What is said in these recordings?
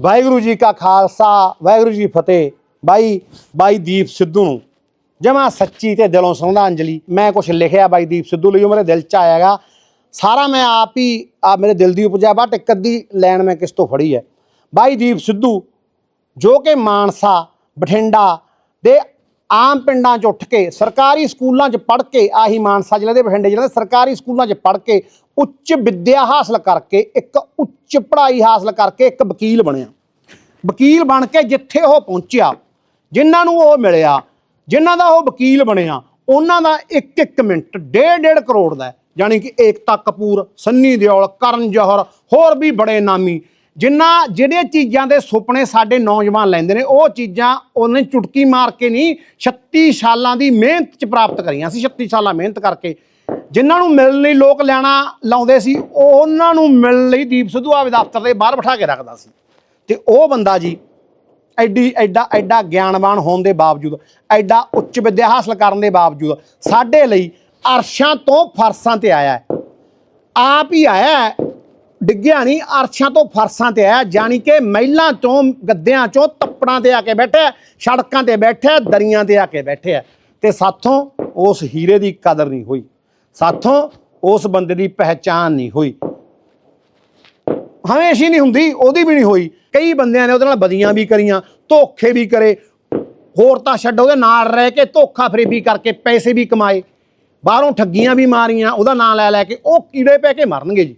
ਵਾਹਿਗੁਰੂ ਜੀ ਕਾ ਖਾਲਸਾ, ਵਾਹਿਗੁਰੂ ਜੀ ਫਤਿਹ। ਬਾਈ ਬਾਈ ਦੀਪ ਸਿੱਧੂ ਨੂੰ। ਜਮਾ ਸੱਚੀ ਤੇ ਦਿਲੋਂ ਸ਼ਰਧਾਂਜਲੀ। ਮੈਂ ਕੁਝ ਲਿਖਿਆ ਬਾਈ ਦੀਪ ਸਿੱਧੂ ਲਈ, ਉਹ ਮੇਰੇ ਦਿਲ ਚ ਆਇਆਗਾ। ਸਾਰਾ ਮੈਂ ਆਪ ਹੀ ਆ ਮੇਰੇ ਦਿਲ ਦੀ ਉਪਜਾ ਬਟ ਇੱਕ ਅੱਧੀ ਲਾਈਨ ਮੈਂ ਕਿਸ ਤੋਂ ਫੜੀ ਹੈ। ਬਾਈ ਦੀਪ ਸਿੱਧੂ, ਜੋ ਕਿ ਮਾਨਸਾ, ਬਠਿੰਡਾ ਦੇ ਆਮ ਪਿੰਡਾਂ 'ਚ ਉੱਠ ਕੇ, ਸਰਕਾਰੀ ਸਕੂਲਾਂ 'ਚ ਪੜ੍ਹ ਕੇ, ਆਹੀ ਮਾਨਸਾ ਜ਼ਿਲ੍ਹੇ ਦੇ, ਬਠਿੰਡੇ ਜ਼ਿਲ੍ਹੇ ਦੇ ਸਰਕਾਰੀ ਸਕੂਲਾਂ 'ਚ ਪੜ੍ਹ ਕੇ, ਉੱਚ ਵਿੱਦਿਆ ਹਾਸਲ ਕਰਕੇ, ਇੱਕ ਉੱਚ ਪੜ੍ਹਾਈ ਹਾਸਲ ਕਰਕੇ ਇੱਕ ਵਕੀਲ ਬਣਿਆ ਵਕੀਲ ਬਣ ਕੇ ਜਿੱਥੇ ਉਹ ਪਹੁੰਚਿਆ, ਜਿਨ੍ਹਾਂ ਨੂੰ ਉਹ ਮਿਲਿਆ, ਜਿਨ੍ਹਾਂ ਦਾ ਉਹ ਵਕੀਲ ਬਣਿਆ, ਉਹਨਾਂ ਦਾ ਇੱਕ ਇੱਕ ਮਿੰਟ ਡੇਢ ਡੇਢ ਕਰੋੜ ਦਾ ਹੈ। ਯਾਨੀ ਕਿ ਏਕਤਾ ਕਪੂਰ, ਸੰਨੀ ਦਿਓਲ, ਕਰਨ ਜੋਹਰ, ਹੋਰ ਵੀ ਬੜੇ ਨਾਮੀ, ਜਿਨ੍ਹਾਂ ਜਿਹੜੇ ਚੀਜ਼ਾਂ ਦੇ ਸੁਪਨੇ ਸਾਡੇ ਨੌਜਵਾਨ ਲੈਂਦੇ ਨੇ, ਉਹ ਚੀਜ਼ਾਂ ਉਹਨੇ ਚੁਟਕੀ ਮਾਰ ਕੇ ਨਹੀਂ 36 ਸਾਲਾਂ ਦੀ ਮਿਹਨਤ ਚ ਪ੍ਰਾਪਤ ਕਰੀਆਂ ਸੀ 36 ਸਾਲਾਂ ਮਿਹਨਤ ਕਰਕੇ ਜਿਨ੍ਹਾਂ ਨੂੰ ਮਿਲਣ ਲਈ ਲੋਕ ਲੈਣਾ ਲਾਉਂਦੇ ਸੀ, ਉਹ ਉਹਨਾਂ ਨੂੰ ਮਿਲਣ ਲਈ ਦੀਪ ਸਿੱਧੂ ਆਵੇ ਦਫ਼ਤਰ ਦੇ ਬਾਹਰ ਬਿਠਾ ਕੇ ਰੱਖਦਾ ਸੀ। ਤੇ ਉਹ ਬੰਦਾ ਜੀ ਐਡੀ, ਐਡਾ ਐਡਾ ਗਿਆਨਵਾਨ ਹੋਣ ਦੇ ਬਾਵਜੂਦ, ਐਡਾ ਉੱਚ ਵਿੱਦਿਆ ਹਾਸਲ ਕਰਨ ਦੇ ਬਾਵਜੂਦ ਸਾਡੇ ਲਈ ਅਰਸ਼ਾਂ ਤੋਂ ਫਰਸਾਂ ਤੇ ਆਇਆ ਆਪ ਹੀ ਆਇਆ ਡਿੱਗਿਆ ਨਹੀਂ, ਅਰਸ਼ਾਂ ਤੋਂ ਫਰਸਾਂ ਤੇ ਆਇਆ, ਜਾਣੀ ਕਿ ਮਹਿਲਾਂ ਚੋਂ, ਗੱਦਿਆਂ ਚੋਂ ਤੱਪੜਾਂ ਤੇ ਆ ਕੇ ਬੈਠਿਆ ਸੜਕਾਂ ਤੇ ਬੈਠਿਆ ਦਰੀਆਂ ਤੇ ਆ ਕੇ ਬੈਠਿਆ ਤੇ ਸਾਥੋਂ ਉਸ ਹੀਰੇ ਦੀ ਕਦਰ ਨਹੀਂ ਹੋਈ। ਸਾਥੋਂ ਉਸ ਬੰਦੇ ਦੀ ਪਹਿਚਾਨ ਨਹੀਂ ਹੋਈ। ਹਮੇਸ਼ਾ ਨਹੀਂ ਹੁੰਦੀ, ਉਹਦੀ ਵੀ ਨਹੀਂ ਹੋਈ। ਕਈ ਬੰਦਿਆਂ ਨੇ ਉਹਦੇ ਨਾਲ ਬਦੀਆਂ ਵੀ ਕਰੀਆਂ, ਧੋਖੇ ਵੀ ਕਰੇ। ਹੋਰ ਤਾਂ ਛੱਡ, ਉਹਦੇ ਨਾਲ ਰਹਿ ਕੇ ਧੋਖਾ ਫਰੇਬੀ ਕਰਕੇ ਪੈਸੇ ਵੀ ਕਮਾਏ। ਬਾਹਰੋਂ ਠੱਗੀਆਂ ਵੀ ਮਾਰੀਆਂ, ਉਹਦਾ ਨਾਂ ਲੈ ਲੈ ਕੇ ਉਹ ਕੀੜੇ ਪੈ ਕੇ ਮਰਨਗੇ ਜੀ।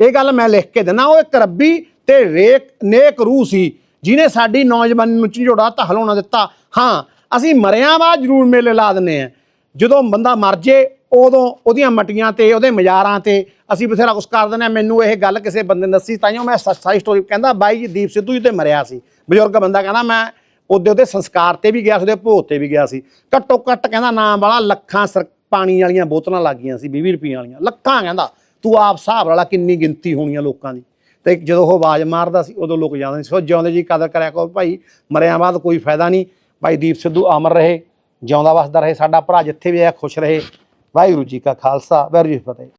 ਇਹ ਗੱਲ ਮੈਂ ਲਿਖ ਕੇ ਦਿੰਦਾ, ਉਹ ਇੱਕ ਰੱਬੀ ਤੇ ਰੇਕ ਨੇਕ ਰੂਹ ਸੀ ਜਿਨੇ ਸਾਡੀ ਨੌਜਵਾਨੀ ਨੂੰ ਝੰਜੋੜਾ ਤਾਂ ਹਲਾਉਣਾ ਦਿੱਤਾ। ਹਾਂ, ਅਸੀਂ ਮਰਿਆਂ ਬਾਅਦ ਜ਼ਰੂਰ ਮੇਲੇ ਲਾ ਦਿੰਨੇ ਆ ਜਦੋਂ ਬੰਦਾ ਮਰ ਜੇ, ਉਦੋਂ ਉਹਦੀਆਂ ਮਟੀਆਂ ਤੇ, ਉਹਦੇ ਮਜ਼ਾਰਾਂ ਤੇ ਅਸੀਂ ਬਥੇਰਾ ਕੁਛ ਕਰ ਦਿੰਦੇ ਆ ਮੈਨੂੰ ਇਹ ਗੱਲ ਕਿਸੇ ਬੰਦੇ ਨੇ ਦੱਸੀ ਤਾਈਓ ਮੈਂ ਸੱਚਾਈ ਸਟੋਰੀ ਕਹਿੰਦਾ, ਬਾਈ ਜੀ, ਦੀਪ ਸਿੱਧੂ ਜੀ ਤੇ ਮਰਿਆ ਸੀ। ਬਜ਼ੁਰਗ ਬੰਦਾ ਕਹਿੰਦਾ, ਮੈਂ ਉਹਦੇ ਉਹਦੇ ਸੰਸਕਾਰ ਤੇ ਵੀ ਗਿਆ ਸੀ, ਉਹਦੇ ਭੋਗ ਤੇ ਵੀ ਗਿਆ ਸੀ। ਘੱਟੋ ਘੱਟ ਕਹਿੰਦਾ, ਨਾਮ ਵਾਲਾ ਲੱਖਾਂ ਸਰ, ਪਾਣੀ ਵਾਲੀਆਂ ਬੋਤਲਾਂ ਲੱਗੀਆਂ ਸੀ 20 ਰੁਪਈਆਂ ਵਾਲੀਆਂ। ਲੱਖਾਂ ਕਹਿੰਦਾ, ਤੂੰ ਆਪ ਹਿਸਾਬ ਵਾਲਾ ਕਿੰਨੀ ਗਿਣਤੀ ਹੋਣੀਆਂ ਲੋਕਾਂ ਦੀ। ਤੇ ਜਦੋਂ ਉਹ ਆਵਾਜ਼ ਮਾਰਦਾ ਸੀ, ਉਦੋਂ ਲੋਕ ਜਾਂਦੇ ਸੀ। ਸੋ ਜਿਉਂਦੇ ਜੀ ਕਦਰ ਕਰਿਆ ਕਰੋ, ਭਾਈ, ਮਰਿਆ ਬਾਅਦ ਕੋਈ ਫਾਇਦਾ ਨਹੀਂ। ਭਾਈ, ਦੀਪ ਸਿੱਧੂ ਅਮਰ ਰਹੇ। ਜਿਉਂਦਾ ਵਸਦਾ ਰਹੇ, ਸਾਡਾ ਭਰਾ ਜਿੱਥੇ ਵੀ ਹੈ ਖੁਸ਼ ਰਹੇ। ਵਾਹਿਗੁਰੂ ਜੀ ਕਾ ਖਾਲਸਾ, ਵਾਹਿਗੁਰੂ ਜੀ ਕੀ ਫਤਿਹ।